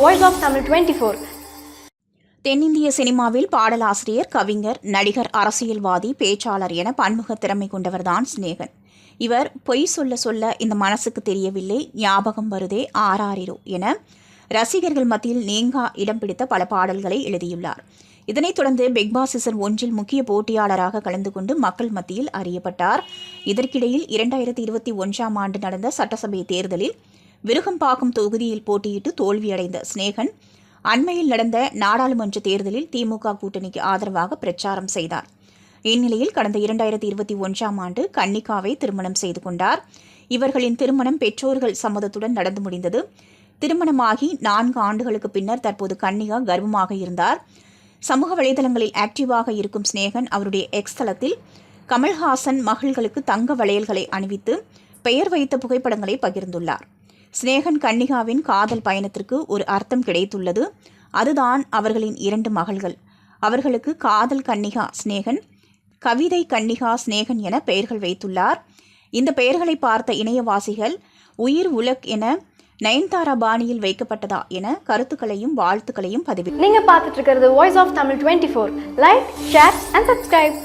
Voice of Tamil twenty four தென்னிந்திய சினிமாவில் பாடலாசிரியர் கவிஞர் நடிகர் அரசியல்வாதி பேச்சாளர் என பன்முக திறமை கொண்டவர்தான் சிநேகன். இவர் பொய் சொல்ல சொல்ல இந்த மனசுக்கு தெரியவில்லை ஞாபகம் வருதே ஆராரிரோ என ரசிகர்கள் மத்தியில் நீங்கா இடம் பிடித்த பல பாடல்களை எழுதியுள்ளார். இதனைத் தொடர்ந்து பிக்பாஸ் சீசன் ஒன்றில் முக்கிய போட்டியாளராக கலந்து கொண்டு மக்கள் மத்தியில் அறியப்பட்டார். இதற்கிடையில் இரண்டாயிரத்தி இருபத்தி ஒன்றாம் ஆண்டு நடந்த சட்டசபை தேர்தலில் விருகம்பாக்கம் தொகுதியில் போட்டியிட்டு தோல்வியடைந்த சிநேகன் அண்மையில் நடந்த நாடாளுமன்ற தேர்தலில் திமுக கூட்டணிக்கு ஆதரவாக பிரச்சாரம் செய்தார். இந்நிலையில் கடந்த இரண்டாயிரத்தி இருபத்தி ஒன்றாம் ஆண்டு கன்னிகாவை திருமணம் செய்து கொண்டார். இவர்களின் திருமணம் பெற்றோர்கள் சம்மதத்துடன் நடந்து முடிந்தது. திருமணமாகி நான்கு ஆண்டுகளுக்கு பின்னர் தற்போது கன்னிகா கர்ப்பமாக இருந்தார். சமூக வலைதளங்களில் ஆக்டிவாக இருக்கும் சிநேகன் அவருடைய எக்ஸ் தளத்தில் கமல்ஹாசன் மகள்களுக்கு தங்க வளையல்களை அணிவித்து பெயர் வைத்த புகைப்படங்களை பகிர்ந்துள்ளார். சிநேகன் கன்னிகாவின் காதல் பயணத்திற்கு ஒரு அர்த்தம் கிடைத்துள்ளது. அதுதான் அவர்களின் இரண்டு மகள்கள். அவர்களுக்கு காதல் கன்னிகா சிநேகன் கவிதை கன்னிகா சிநேகன் என பெயர்கள் வைத்துள்ளார். இந்த பெயர்களை பார்த்த இணையவாசிகள் உயிர் உலக் என நயன்தாரா பாணியில் வைக்கப்பட்டதா என கருத்துக்களையும் வாழ்த்துக்களையும் பதிவு நீங்க பார்த்துட்டு இருக்கிறது voice of Tamil twenty four like share and subscribe